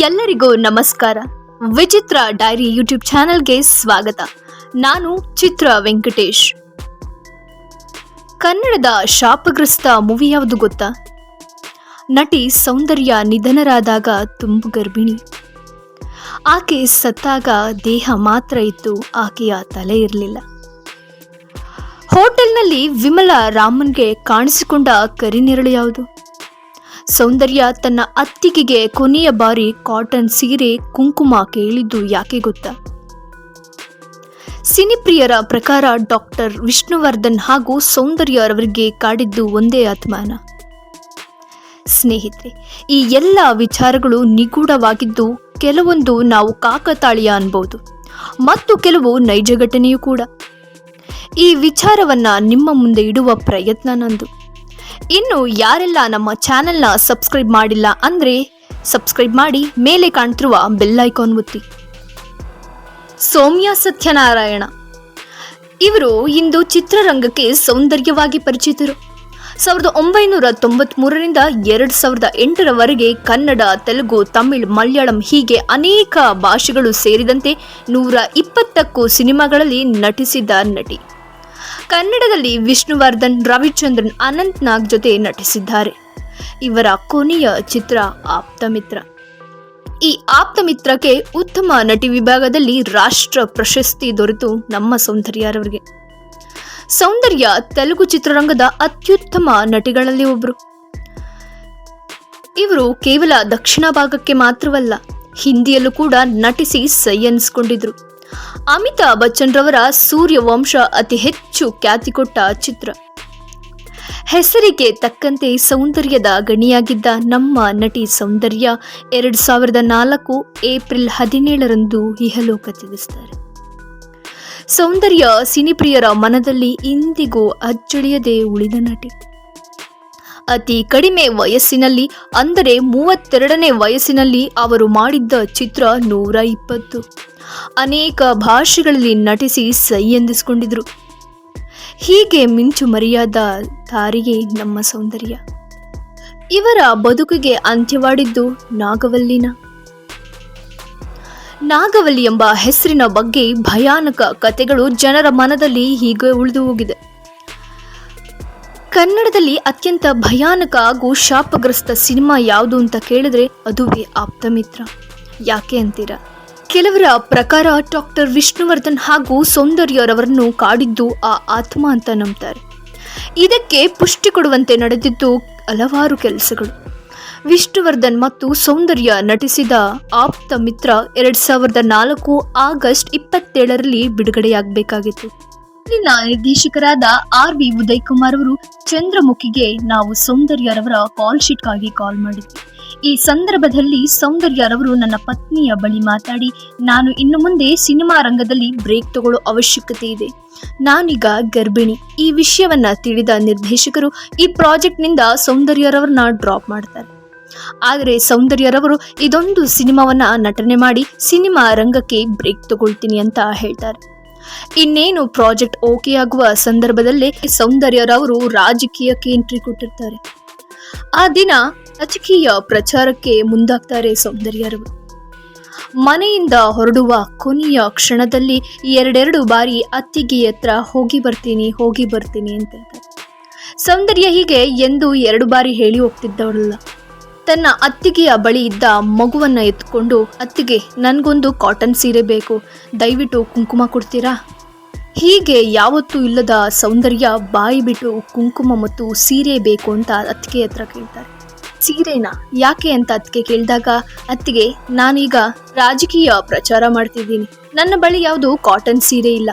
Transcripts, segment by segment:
ಎಲ್ಲರಿಗೂ ನಮಸ್ಕಾರ. ವಿಚಿತ್ರ ಡೈರಿ ಯೂಟ್ಯೂಬ್ ಚಾನೆಲ್ಗೆ ಸ್ವಾಗತ. ನಾನು ಚಿತ್ರ ವೆಂಕಟೇಶ್. ಕನ್ನಡದ ಶಾಪಗ್ರಸ್ತ ಮೂವಿ ಯಾವುದು ಗೊತ್ತಾ? ನಟಿ ಸೌಂದರ್ಯ ನಿಧನರಾದಾಗ ತುಂಬು ಗರ್ಭಿಣಿ. ಆಕೆ ಸತ್ತಾಗ ದೇಹ ಮಾತ್ರ ಇತ್ತು, ಆಕೆಯ ತಲೆ ಇರಲಿಲ್ಲ. ಹೋಟೆಲ್ನಲ್ಲಿ ವಿಮಲ ರಾಮನ್ಗೆ ಕಾಣಿಸಿಕೊಂಡ ಕರಿನೆರಳು ಯಾವುದು? ಸೌಂದರ್ಯ ತನ್ನ ಅತ್ತಿಗೆಗೆ ಕೊನೆಯ ಬಾರಿ ಕಾಟನ್ ಸೀರೆ ಕುಂಕುಮ ಕೇಳಿದ್ದು ಯಾಕೆ ಗೊತ್ತಾ? ಸಿನಿಪ್ರಿಯರ ಪ್ರಕಾರ ಡಾಕ್ಟರ್ ವಿಷ್ಣುವರ್ಧನ್ ಹಾಗೂ ಸೌಂದರ್ಯ ಅವರಿಗೆ ಕಾಡಿದ್ದು ಒಂದೇ ಆತ್ಮನ ಸ್ನೇಹಿತರೆ, ಈ ಎಲ್ಲ ವಿಚಾರಗಳು ನಿಗೂಢವಾಗಿದ್ದು ಕೆಲವೊಂದು ನಾವು ಕಾಕತಾಳೀಯ ಅನ್ಬೋದು. ಮತ್ತು ಕೆಲವು ನೈಜ ಘಟನೆಯೂ ಕೂಡ. ಈ ವಿಚಾರವನ್ನ ನಿಮ್ಮ ಮುಂದೆ ಇಡುವ ಪ್ರಯತ್ನ ನಂದು. ಇನ್ನು ಯಾರೆಲ್ಲ ನಮ್ಮ ಚಾನೆಲ್ನ ಸಬ್ಸ್ಕ್ರೈಬ್ ಮಾಡಿಲ್ಲ ಅಂದರೆ ಸಬ್ಸ್ಕ್ರೈಬ್ ಮಾಡಿ, ಮೇಲೆ ಕಾಣ್ತಿರುವ ಬೆಲ್ ಐಕಾನ್ ಒತ್ತಿ. ಸೌಮ್ಯ ಸತ್ಯನಾರಾಯಣ. ಇವರು ಇಂದು ಚಿತ್ರರಂಗಕ್ಕೆ ಸೌಂದರ್ಯವಾಗಿ ಪರಿಚಿತರು. ಸಾವಿರದ ಒಂಬೈನೂರ ತೊಂಬತ್ಮೂರರಿಂದ ಎರಡು ಸಾವಿರದ ಎಂಟರವರೆಗೆ ಕನ್ನಡ, ತೆಲುಗು, ತಮಿಳ್, ಮಲಯಾಳಂ ಹೀಗೆ ಅನೇಕ ಭಾಷೆಗಳು ಸೇರಿದಂತೆ ನೂರ ಇಪ್ಪತ್ತಕ್ಕೂ ಸಿನಿಮಾಗಳಲ್ಲಿ ನಟಿಸಿದ ನಟಿ. ಕನ್ನಡದಲ್ಲಿ ವಿಷ್ಣುವರ್ಧನ್, ರವಿಚಂದ್ರನ್, ಅನಂತ್ ನಾಗ್ ಜೊತೆ ನಟಿಸಿದ್ದಾರೆ. ಇವರ ಕೊನೆಯ ಚಿತ್ರ ಆಪ್ತಮಿತ್ರ. ಈ ಆಪ್ತಮಿತ್ರಕ್ಕೆ ಉತ್ತಮ ನಟಿ ವಿಭಾಗದಲ್ಲಿ ರಾಷ್ಟ್ರ ಪ್ರಶಸ್ತಿ ದೊರೆತು ನಮ್ಮ ಸೌಂದರ್ಯರವರಿಗೆ. ಸೌಂದರ್ಯ ತೆಲುಗು ಚಿತ್ರರಂಗದ ಅತ್ಯುತ್ತಮ ನಟಿಗಳಲ್ಲಿ ಒಬ್ಬರು ಇವರು ಕೇವಲ ದಕ್ಷಿಣ ಭಾಗಕ್ಕೆ ಮಾತ್ರವಲ್ಲ, ಹಿಂದಿಯಲ್ಲೂ ಕೂಡ ನಟಿಸಿ ಸೈ ಅನಿಸ್ಕೊಂಡಿದ್ರು ಅಮಿತಾಬ್ ಬಚ್ಚನ್ ರವರ ಸೂರ್ಯವಂಶ ಅತಿ ಹೆಚ್ಚು ಖ್ಯಾತಿ ಕೊಟ್ಟ ಚಿತ್ರ. ಹೆಸರಿಗೆ ತಕ್ಕಂತೆ ಸೌಂದರ್ಯದ ಗಣಿಯಾಗಿದ್ದ ನಮ್ಮ ನಟಿ ಸೌಂದರ್ಯ ಎರಡು ಸಾವಿರದ ನಾಲ್ಕು ಏಪ್ರಿಲ್ ಹದಿನೇಳರಂದು ಇಹಲೋಕ ತಿಳಿಸಿದ್ದಾರೆ ಸೌಂದರ್ಯ ಸಿನಿಪ್ರಿಯರ ಮನದಲ್ಲಿ ಇಂದಿಗೂ ಅಚ್ಚಳಿಯದೆ ಉಳಿದ ನಟಿ. ಅತಿ ಕಡಿಮೆ ವಯಸ್ಸಿನಲ್ಲಿ, ಅಂದರೆ ಮೂವತ್ತೆರಡನೇ ವಯಸ್ಸಿನಲ್ಲಿ ಅವರು ಮಾಡಿದ್ದ ಚಿತ್ರ ನೂರ ಇಪ್ಪತ್ತು. ಅನೇಕ ಭಾಷೆಗಳಲ್ಲಿ ನಟಿಸಿ ಸೈ ಎಂದಿಸ್ಕೊಂಡಿದ್ರು. ಹೀಗೆ ಮಿಂಚು ಮರಿಯಾದ ತಾರಿಗೆ ನಮ್ಮ ಸೌಂದರ್ಯ. ಇವರ ಬದುಕಿಗೆ ಅಂತ್ಯವಾಡಿದ್ದು ನಾಗವಲ್ಲಿನ. ನಾಗವಲ್ಲಿ ಎಂಬ ಹೆಸರಿನ ಬಗ್ಗೆ ಭಯಾನಕ ಕಥೆಗಳು ಜನರ ಮನದಲ್ಲಿ ಹೀಗೆ ಉಳಿದು ಹೋಗಿದೆ. ಕನ್ನಡದಲ್ಲಿ ಅತ್ಯಂತ ಭಯಾನಕ ಹಾಗೂ ಶಾಪಗ್ರಸ್ತ ಸಿನಿಮಾ ಯಾವುದು ಅಂತ ಕೇಳಿದ್ರೆ ಅದುವೇ ಆಪ್ತಮಿತ್ರ ಯಾಕೆ ಅಂತೀರಾ? ಕೆಲವರ ಪ್ರಕಾರ ಡಾಕ್ಟರ್ ವಿಷ್ಣುವರ್ಧನ್ ಹಾಗೂ ಸೌಂದರ್ಯರವರನ್ನು ಕಾಡಿದ್ದು ಆ ಆತ್ಮ ಅಂತ ನಂಬ್ತಾರೆ. ಇದಕ್ಕೆ ಪುಷ್ಟಿ ಕೊಡುವಂತೆ ನಡೆದಿದ್ದು ಹಲವಾರು ಕೆಲಸಗಳು. ವಿಷ್ಣುವರ್ಧನ್ ಮತ್ತು ಸೌಂದರ್ಯ ನಟಿಸಿದ ಆಪ್ತ ಮಿತ್ರ ಎರಡ್ ಸಾವಿರದ ನಾಲ್ಕು ಆಗಸ್ಟ್ ಇಪ್ಪತ್ತೇಳರಲ್ಲಿ ಬಿಡುಗಡೆಯಾಗಬೇಕಾಗಿತ್ತು. ಇಲ್ಲಿನ ನಿರ್ದೇಶಕರಾದ ಆರ್ ವಿ ಉದಯ್ ಕುಮಾರ್ ಅವರು ಚಂದ್ರಮುಖಿಗೆ ನಾವು ಸೌಂದರ್ಯರವರ ಕಾಲ್ ಶೀಟ್ಗಾಗಿ ಕಾಲ್ ಮಾಡಿದ್ವಿ. ಈ ಸಂದರ್ಭದಲ್ಲಿ ಸೌಂದರ್ಯರವರು ನನ್ನ ಪತ್ನಿಯ ಬಳಿ ಮಾತಾಡಿ, ನಾನು ಇನ್ನು ಮುಂದೆ ಸಿನಿಮಾ ರಂಗದಲ್ಲಿ ಬ್ರೇಕ್ ತಗೊಳ್ಳೋ ಅವಶ್ಯಕತೆ ಇದೆ. ನಾನೀಗ ಗರ್ಭಿಣಿ. ಈ ವಿಷಯವನ್ನ ತಿಳಿದ ನಿರ್ದೇಶಕರು ಈ ಪ್ರಾಜೆಕ್ಟ್ನಿಂದ ಸೌಂದರ್ಯರವರನ್ನ ಡ್ರಾಪ್ ಮಾಡ್ತಾರೆ. ಆದರೆ ಸೌಂದರ್ಯರವರು ಇದೊಂದು ಸಿನಿಮಾವನ್ನ ನಟನೆ ಮಾಡಿ ಸಿನಿಮಾ ರಂಗಕ್ಕೆ ಬ್ರೇಕ್ ತಗೊಳ್ತೀನಿ ಅಂತ ಹೇಳ್ತಾರೆ. ಇನ್ನೇನು ಪ್ರಾಜೆಕ್ಟ್ ಓಕೆ ಆಗುವ ಸಂದರ್ಭದಲ್ಲಿ ಸೌಂದರ್ಯರವರು ರಾಜಕೀಯಕ್ಕೆ ಎಂಟ್ರಿ ಕೊಟ್ಟಿರ್ತಾರೆ ಆ ದಿನ ರಾಜಕೀಯ ಪ್ರಚಾರಕ್ಕೆ ಮುಂದಾಗ್ತಾರೆ ಸೌಂದರ್ಯರವರು. ಮನೆಯಿಂದ ಹೊರಡುವ ಕೊನೆಯ ಕ್ಷಣದಲ್ಲಿ ಎರಡೆರಡು ಬಾರಿ ಅತ್ತಿಗೆ ಹತ್ರ ಹೋಗಿ ಬರ್ತೀನಿ ಹೋಗಿ ಬರ್ತೀನಿ ಅಂತ ಸೌಂದರ್ಯ ಹೀಗೆ ಎಂದು ಎರಡು ಬಾರಿ ಹೇಳಿ ಹೋಗ್ತಿದ್ದವಳಲ್ಲ. ತನ್ನ ಅತ್ತಿಗೆಯ ಬಳಿ ಇದ್ದ ಮಗುವನ್ನ ಎತ್ಕೊಂಡು, ಅತ್ತಿಗೆ, ನನಗೊಂದು ಕಾಟನ್ ಸೀರೆ ಬೇಕು. ದಯವಿಟ್ಟು ಕುಂಕುಮ ಕೊಡ್ತೀರಾ? ಹೀಗೆ ಯಾವತ್ತೂ ಇಲ್ಲದ ಸೌಂದರ್ಯ ಬಾಯಿ ಬಿಟ್ಟು ಕುಂಕುಮ ಮತ್ತು ಸೀರೆ ಬೇಕು ಅಂತ ಅತ್ತಿಗೆ ಹತ್ರ ಕೇಳ್ತಾರೆ. ಸೀರೆನಾ? ಯಾಕೆ ಅಂತ ಅತ್ತಿಗೆ ಕೇಳಿದಾಗ, ಅತ್ತಿಗೆ, ನಾನೀಗ ರಾಜಕೀಯ ಪ್ರಚಾರ ಮಾಡ್ತಿದ್ದೀನಿ. ನನ್ನ ಬಳಿ ಯಾವುದು ಕಾಟನ್ ಸೀರೆ ಇಲ್ಲ.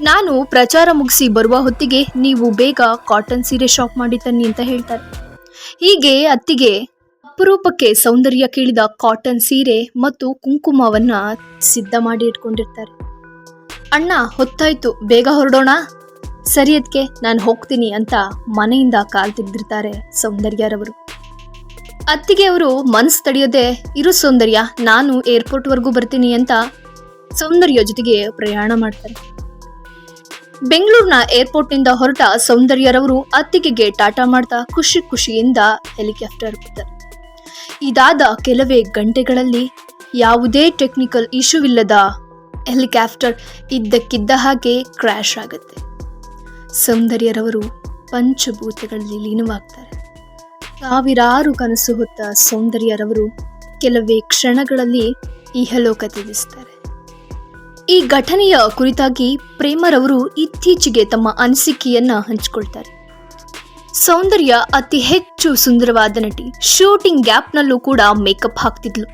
ನಾನು ಪ್ರಚಾರ ಮುಗಿಸಿ ಬರುವ ಹೊತ್ತಿಗೆ ನೀವು ಬೇಗ ಕಾಟನ್ ಸೀರೆ ಶಾಪ್ ಮಾಡಿ ತನ್ನಿ ಅಂತ ಹೇಳ್ತಾರೆ. ಹೀಗೆ ಅತ್ತಿಗೆ ಅಪರೂಪಕ್ಕೆ ಸೌಂದರ್ಯ ಕೇಳಿದ ಕಾಟನ್ ಸೀರೆ ಮತ್ತು ಕುಂಕುಮವನ್ನ ಸಿದ್ಧ ಮಾಡಿ ಇಟ್ಕೊಂಡಿರ್ತಾರೆ. ಅಣ್ಣ, ಹೊತ್ತಾಯ್ತು, ಬೇಗ ಹೊರಡೋಣ. ಸರಿ ಅದಕ್ಕೆ ನಾನು ಹೋಗ್ತೀನಿ ಅಂತ ಮನೆಯಿಂದ ಕಾಲ್ ತೆಗೆದಿರ್ತಾರೆ ಸೌಂದರ್ಯರವರು. ಅತ್ತಿಗೆ ಅವರು ಮನಸ್ಸು ತಡೆಯದೆ, ಇರು ಸೌಂದರ್ಯ, ನಾನು ಏರ್ಪೋರ್ಟ್ವರೆಗೂ ಬರ್ತೀನಿ ಅಂತ ಸೌಂದರ್ಯ ಜೊತೆಗೆ ಪ್ರಯಾಣ ಮಾಡ್ತಾರೆ. ಬೆಂಗಳೂರಿನ ಏರ್ಪೋರ್ಟ್ನಿಂದ ಹೊರಟ ಸೌಂದರ್ಯರವರು ಅತ್ತಿಗೆಗೆ ಟಾಟಾ ಮಾಡ್ತಾ ಖುಷಿ ಖುಷಿಯಿಂದ ಹೆಲಿಕಾಪ್ಟರ್ ಬಿಡ್ತಾರೆ ಇದಾದ ಕೆಲವೇ ಗಂಟೆಗಳಲ್ಲಿ ಯಾವುದೇ ಟೆಕ್ನಿಕಲ್ ಇಶ್ಯೂ ಇಲ್ಲದ ಹೆಲಿಕಾಪ್ಟರ್ ಇದ್ದಕ್ಕಿದ್ದ ಹಾಗೆ ಕ್ರ್ಯಾಶ್ ಆಗುತ್ತೆ. ಸೌಂದರ್ಯರವರು ಪಂಚಭೂತಗಳಲ್ಲಿ ಲೀನವಾಗ್ತಾರೆ. ಸಾವಿರಾರು ಕನಸು ಹೊತ್ತ ಸೌಂದರ್ಯರವರು ಕೆಲವೇ ಕ್ಷಣಗಳಲ್ಲಿ ಇಹಲೋಕ ತ್ಯಜಿಸ್ತಾರೆ ಈ ಘಟನೆಯ ಕುರಿತಾಗಿ ಪ್ರೇಮರವರು ಇತ್ತೀಚೆಗೆ ತಮ್ಮ ಅನಿಸಿಕೆಯನ್ನು ಹಂಚಿಕೊಳ್ತಾರೆ. ಸೌಂದರ್ಯ ಅತಿ ಹೆಚ್ಚು ಸುಂದರವಾದ ನಟಿ. ಶೂಟಿಂಗ್ ಗ್ಯಾಪ್ನಲ್ಲೂ ಕೂಡ ಮೇಕಪ್ ಹಾಕ್ತಿದ್ಲು.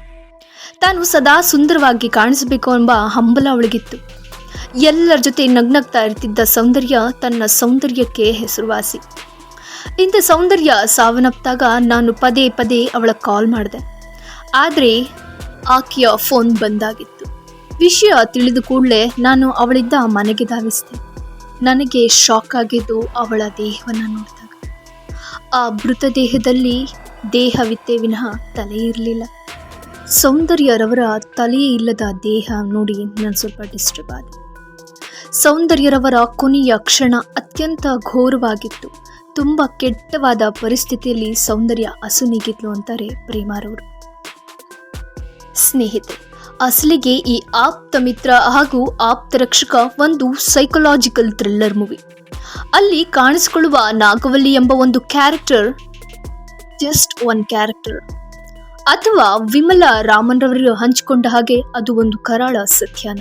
ತಾನು ಸದಾ ಸುಂದರವಾಗಿ ಕಾಣಿಸಬೇಕು ಎಂಬ ಹಂಬಲ ಅವಳಿಗಿತ್ತು. ಎಲ್ಲರ ಜೊತೆ ನಗ್ನಗ್ತಾ ಇರ್ತಿದ್ದ ಸೌಂದರ್ಯ ತನ್ನ ಸೌಂದರ್ಯಕ್ಕೆ ಹೆಸರುವಾಸಿ. ಇಂಥ ಸೌಂದರ್ಯ ಸಾವನ್ನಪ್ಪಾಗ ನಾನು ಪದೇ ಪದೇ ಅವಳ ಕಾಲ್ ಮಾಡಿದೆ. ಆದರೆ ಆಕೆಯ ಫೋನ್ ಬಂದಾಗಿತ್ತು. ವಿಷಯ ತಿಳಿದ ಕೂಡಲೇ ನಾನು ಅವಳಿದ್ದ ಮನೆಗೆ ಧಾವಿಸಿದೆ. ನನಗೆ ಶಾಕ್ ಆಗಿದ್ದು ಅವಳ ದೇಹವನ್ನು ನೋಡಿದಾಗ ಆ ಮೃತದೇಹದಲ್ಲಿ ದೇಹವಿತ್ತೆ ವಿನಃ ತಲೆ ಇರಲಿಲ್ಲ. ಸೌಂದರ್ಯರವರ ತಲೆಯೇ ಇಲ್ಲದ ದೇಹ ನೋಡಿ ನಾನು ಸ್ವಲ್ಪ ಡಿಸ್ಟರ್ಬ್ ಆದೆ. ಸೌಂದರ್ಯರವರ ಕೊನೆಯ ಕ್ಷಣ ಅತ್ಯಂತ ಘೋರವಾಗಿತ್ತು. ತುಂಬ ಕೆಟ್ಟವಾದ ಪರಿಸ್ಥಿತಿಯಲ್ಲಿ ಸೌಂದರ್ಯ ಅಸುನೀಗಿದ್ಲು ಅಂತಾರೆ ಪ್ರೇಮಾರವರು. ಸ್ನೇಹಿತೆ ಅಸಲಿಗೆ ಈ ಆಪ್ತ ಮಿತ್ರ ಹಾಗೂ ಆಪ್ತ ರಕ್ಷಕ ಒಂದು ಸೈಕಲಾಜಿಕಲ್ ಥ್ರಿಲ್ಲರ್ ಮೂವಿ ಅಲ್ಲಿ ಕಾಣಿಸಿಕೊಳ್ಳುವ ನಾಗವಲ್ಲಿ ಎಂಬ ಒಂದು ಕ್ಯಾರೆಕ್ಟರ್ ಜಸ್ಟ್ ಒನ್ ಕ್ಯಾರೆಕ್ಟರ್ ಅಥವಾ ವಿಮಲ ರಾಮನ್ರವರು ಹಂಚಿಕೊಂಡ ಹಾಗೆ ಅದು ಒಂದು ಕರಾಳ ಸತ್ಯಾನ.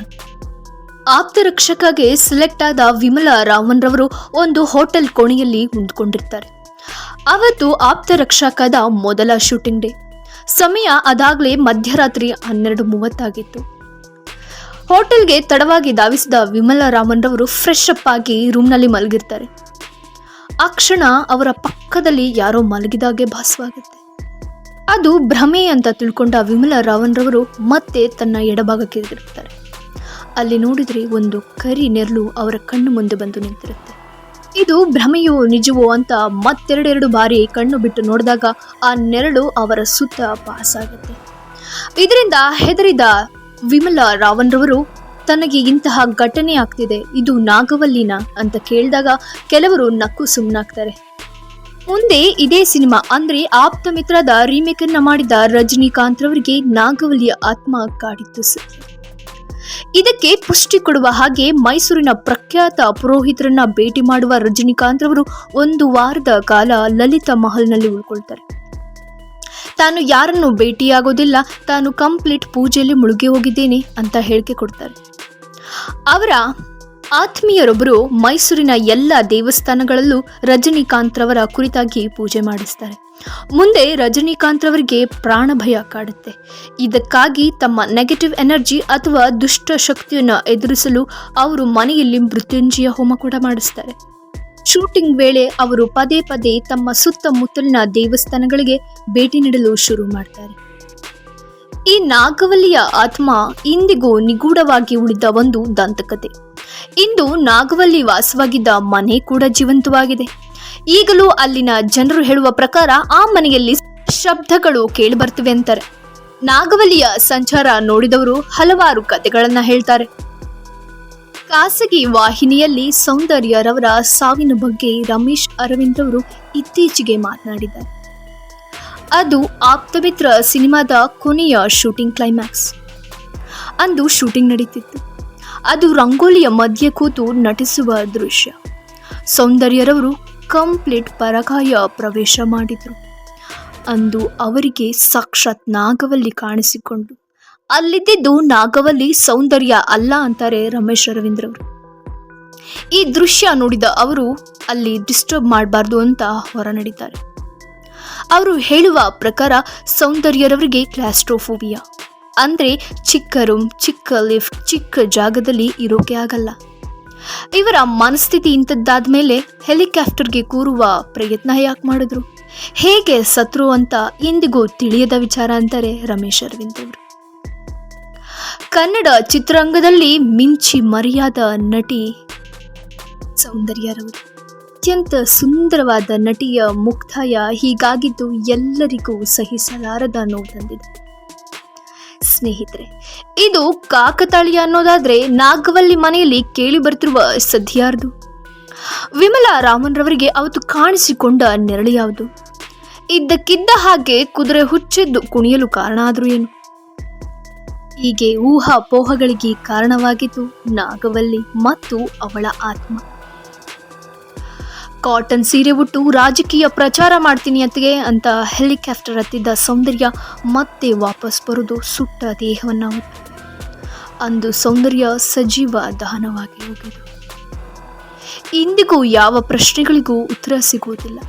ಆಪ್ತ ರಕ್ಷಕಾಗೆ ಸೆಲೆಕ್ಟ್ ಆದ ವಿಮಲ ರಾಮನ್ರವರು ಒಂದು ಹೋಟೆಲ್ ಕೋಣೆಯಲ್ಲಿ ಉಂದ್ಕೊಂಡಿರ್ತಾರೆ ಅವತ್ತು ಆಪ್ತ ರಕ್ಷಕದ ಮೊದಲ ಶೂಟಿಂಗ್ ಡೇ ಸಮಯ ಅದಾಗಲೇ ಮಧ್ಯರಾತ್ರಿ ಹನ್ನೆರಡು ಮೂವತ್ತಾಗಿತ್ತು. ಹೋಟೆಲ್ಗೆ ತಡವಾಗಿ ಧಾವಿಸಿದ ವಿಮಲ ರಾಮನ್ರವರು ಫ್ರೆಶ್ ಅಪ್ ಆಗಿ ರೂಮ್ನಲ್ಲಿ ಮಲಗಿರ್ತಾರೆ. ಆ ಕ್ಷಣ ಅವರ ಪಕ್ಕದಲ್ಲಿ ಯಾರೋ ಮಲಗಿದಾಗೆ ಭಾಸವಾಗುತ್ತೆ. ಅದು ಭ್ರಮೆ ಅಂತ ತಿಳ್ಕೊಂಡ ವಿಮಲ ರಾವನ್ರವರು ಮತ್ತೆ ತನ್ನ ಎಡಭಾಗಕ್ಕೆ ಇರ್ತಾರೆ ಅಲ್ಲಿ ನೋಡಿದ್ರೆ ಒಂದು ಕರಿ ನೆರಳು ಅವರ ಕಣ್ಣು ಮುಂದೆ ಬಂದು ನಿಂತಿರುತ್ತೆ. ಇದು ಭ್ರಮೆಯೋ ನಿಜವೋ ಅಂತ ಮತ್ತೆರಡೆರಡು ಬಾರಿ ಕಣ್ಣು ಬಿಟ್ಟು ನೋಡಿದಾಗ ಆ ನೆರಳು ಅವರ ಸುತ್ತ ಪಾಸ್ ಆಗುತ್ತೆ. ಇದರಿಂದ ಹೆದರಿದ ವಿಮಲ ರಾವನ್ರವರು ತನಗೆ ಇಂತಹ ಘಟನೆ ಆಗ್ತಿದೆ, ಇದು ನಾಗವಲ್ಲಿನ ಅಂತ ಕೇಳಿದಾಗ ಕೆಲವರು ನಕ್ಕು ಸುಮ್ಮನಾಗ್ತಾರೆ ಮುಂದೆ ಇದೇ ಸಿನಿಮಾ, ಅಂದ್ರೆ ಆಪ್ತ ಮಿತ್ರದ ರೀಮೇಕ್ ಅನ್ನ ಮಾಡಿದ ರಜನಿಕಾಂತ್ ರವರಿಗೆ ನಾಗವಲ್ಲಿಯ ಆತ್ಮ ಕಾಡಿತ್ತು ಇದಕ್ಕೆ ಪುಷ್ಟಿ ಕೊಡುವ ಹಾಗೆ ಮೈಸೂರಿನ ಪ್ರಖ್ಯಾತ ಪುರೋಹಿತರನ್ನ ಭೇಟಿ ಮಾಡುವ ರಜನಿಕಾಂತ್ ರವರು ಒಂದು ವಾರದ ಕಾಲ ಲಲಿತಾ ಮಹಲ್ನಲ್ಲಿ ಉಳ್ಕೊಳ್ತಾರೆ. ತಾನು ಯಾರನ್ನು ಭೇಟಿಯಾಗೋದಿಲ್ಲ, ತಾನು ಕಂಪ್ಲೀಟ್ ಪೂಜೆಯಲ್ಲಿ ಮುಳುಗಿ ಹೋಗಿದ್ದೇನೆ ಅಂತ ಹೇಳಿಕೆ ಕೊಡ್ತಾರೆ. ಅವರ ಆತ್ಮೀಯರೊಬ್ಬರು ಮೈಸೂರಿನ ಎಲ್ಲ ದೇವಸ್ಥಾನಗಳಲ್ಲೂ ರಜನಿಕಾಂತ್ ರವರ ಕುರಿತಾಗಿ ಪೂಜೆ ಮಾಡಿಸ್ತಾರೆ. ಮುಂದೆ ರಜನಿಕಾಂತ್ ರವರಿಗೆ ಪ್ರಾಣ ಭಯ ಕಾಡುತ್ತೆ. ಇದಕ್ಕಾಗಿ ತಮ್ಮ ನೆಗೆಟಿವ್ ಎನರ್ಜಿ ಅಥವಾ ದುಷ್ಟ ಶಕ್ತಿಯನ್ನು ಎದುರಿಸಲು ಅವರು ಮನೆಯಲ್ಲಿ ಮೃತ್ಯುಂಜಯ ಹೋಮ ಕೂಡ ಮಾಡಿಸ್ತಾರೆ. ಶೂಟಿಂಗ್ ವೇಳೆ ಅವರು ಪದೇ ಪದೇ ತಮ್ಮ ಸುತ್ತಮುತ್ತಲಿನ ದೇವಸ್ಥಾನಗಳಿಗೆ ಭೇಟಿ ನೀಡಲು ಶುರು ಮಾಡ್ತಾರೆ. ಈ ನಾಗವಲ್ಲಿಯ ಆತ್ಮ ಇಂದಿಗೂ ನಿಗೂಢವಾಗಿ ಉಳಿದ ಒಂದು ದಂತಕತೆ. ಇಂದು ನಾಗವಲ್ಲಿ ವಾಸವಾಗಿದ್ದ ಮನೆ ಕೂಡ ಜೀವಂತವಾಗಿದೆ. ಈಗಲೂ ಅಲ್ಲಿನ ಜನರು ಹೇಳುವ ಪ್ರಕಾರ ಆ ಮನೆಯಲ್ಲಿ ಶಬ್ದಗಳು ಕೇಳಿಬರ್ತಿವೆ ಅಂತಾರೆ. ನಾಗವಲ್ಲಿಯ ಸಂಚಾರ ನೋಡಿದವರು ಹಲವಾರು ಕಥೆಗಳನ್ನು ಹೇಳ್ತಾರೆ. ಖಾಸಗಿ ವಾಹಿನಿಯಲ್ಲಿ ಸೌಂದರ್ಯರವರ ಸಾವಿನ ಬಗ್ಗೆ ರಮೇಶ್ ಅರವಿಂದ್ ಅವರು ಇತ್ತೀಚೆಗೆ ಮಾತನಾಡಿದ್ದಾರೆ. ಅದು ಆಪ್ತಮಿತ್ರ ಸಿನಿಮಾದ ಕೊನೆಯ ಶೂಟಿಂಗ್ ಕ್ಲೈಮ್ಯಾಕ್ಸ್. ಅಂದು ಶೂಟಿಂಗ್ ನಡೀತಿತ್ತು. ಅದು ರಂಗೋಲಿಯ ಮಧ್ಯೆ ಕೂತು ನಟಿಸುವ ದೃಶ್ಯ. ಸೌಂದರ್ಯರವರು ಕಂಪ್ಲೀಟ್ ಪರಕಾಯ ಪ್ರವೇಶ ಮಾಡಿದರು. ಅಂದು ಅವರಿಗೆ ಸಾಕ್ಷಾತ್ ನಾಗವಲ್ಲಿ ಕಾಣಿಸಿಕೊಂಡು. ಅಲ್ಲಿದ್ದಿದ್ದು ನಾಗವಲ್ಲಿ ಸೌಂದರ್ಯ ಅಲ್ಲ ಅಂತಾರೆ ರಮೇಶ್ ಅರವಿಂದ್ರವರು ಈ ದೃಶ್ಯ ನೋಡಿದ ಅವರು ಅಲ್ಲಿ ಡಿಸ್ಟರ್ಬ್ ಮಾಡಬಾರ್ದು ಅಂತ ಹೊರ ನಡೀತಾರೆ. ಅವರು ಹೇಳುವ ಪ್ರಕಾರ ಸೌಂದರ್ಯರವರಿಗೆ ಕ್ಲಾಸ್ಟ್ರೋಫೋಬಿಯಾ. ಅಂದರೆ ಚಿಕ್ಕ ರೂಮ್, ಚಿಕ್ಕ ಲಿಫ್ಟ್, ಚಿಕ್ಕ ಜಾಗದಲ್ಲಿ ಇರೋಕೆ ಆಗಲ್ಲ. ಇವರ ಮನಸ್ಥಿತಿ ಇಂಥದ್ದಾದ ಮೇಲೆ ಹೆಲಿಕಾಪ್ಟರ್ಗೆ ಕೂರುವ ಪ್ರಯತ್ನ ಯಾಕೆ ಮಾಡಿದ್ರು? ಹೇಗೆ ಸತ್ರು ಅಂತ ಇಂದಿಗೂ ತಿಳಿಯದ ವಿಚಾರ ಅಂತಾರೆ ರಮೇಶ್ ಅರವಿಂದ್ ಅವರು ಕನ್ನಡ ಚಿತ್ರರಂಗದಲ್ಲಿ ಮಿಂಚಿ ಮರ್ಯಾದ ನಟಿ ಸೌಂದರ್ಯರವರು ಅತ್ಯಂತ ಸುಂದರವಾದ ನಟಿಯ ಮುಕ್ತಾಯ ಹೀಗಾಗಿದ್ದು ಎಲ್ಲರಿಗೂ ಸಹಿಸಲಾರದ ನೋವು ತಂದಿದೆ. ಸ್ನೇಹಿತರೆ, ಇದು ಕಾಕತಾಳಿ ಅನ್ನೋದಾದ್ರೆ ನಾಗವಲ್ಲಿ ಮನೆಯಲ್ಲಿ ಕೇಳಿ ಬರ್ತಿರುವ ಸದ್ಯಾರ್ದು. ವಿಮಲಾ ರಾಮನ್ ರವರಿಗೆ ಅವತ್ತು ಕಾಣಿಸಿಕೊಂಡ ನೆರಳು ಯಾವುದು? ಇದ್ದಕ್ಕಿದ್ದ ಹಾಗೆ ಕುದುರೆ ಹುಚ್ಚೆದ್ದು ಕುಣಿಯಲು ಕಾರಣ ಆದರೂ ಏನು? ಹೀಗೆ ಊಹಾಪೋಹಗಳಿಗೆ ಕಾರಣವಾಗಿದ್ದು ನಾಗವಲ್ಲಿ ಮತ್ತು ಅವಳ ಆತ್ಮ. ಕಾಟನ್ ಸೀರೆ ಉಟ್ಟು ರಾಜಕೀಯ ಪ್ರಚಾರ ಮಾಡ್ತೀನಿ ಅತ್ತಿಗೆ ಅಂತ ಹೆಲಿಕಾಪ್ಟರ್ ಹತ್ತಿದ್ದ ಸೌಂದರ್ಯ ಮತ್ತೆ ವಾಪಸ್ ಬರುದು ಸುಟ್ಟ ದೇಹವನ್ನು ಅಂದು ಸೌಂದರ್ಯ ಸಜೀವ ದಹನವಾಗಿ ಹೋಗಿದ್ದು ಇಂದಿಗೂ ಯಾವ ಪ್ರಶ್ನೆಗಳಿಗೂ ಉತ್ತರ ಸಿಗುವುದಿಲ್ಲ.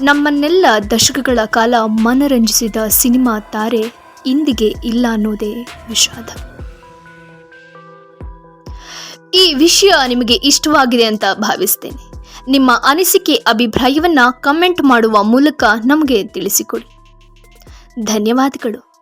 ನಮ್ಮನ್ನೆಲ್ಲ ದಶಕಗಳ ಕಾಲ ಮನರಂಜಿಸಿದ ಸಿನಿಮಾ ತಾರೆ ಇಂದಿಗೆ ಇಲ್ಲ ಅನ್ನೋದೇ ವಿಷಾದ. ಈ ವಿಷಯ ನಿಮಗೆ ಇಷ್ಟವಾಗಿದೆ ಅಂತ ಭಾವಿಸ್ತೇನೆ. ನಿಮ್ಮ ಅನಿಸಿಕೆ, ಅಭಿಪ್ರಾಯವನ್ನು ಕಮೆಂಟ್ ಮಾಡುವ ಮೂಲಕ ನಮಗೆ ತಿಳಿಸಿಕೊಡಿ. ಧನ್ಯವಾದಗಳು.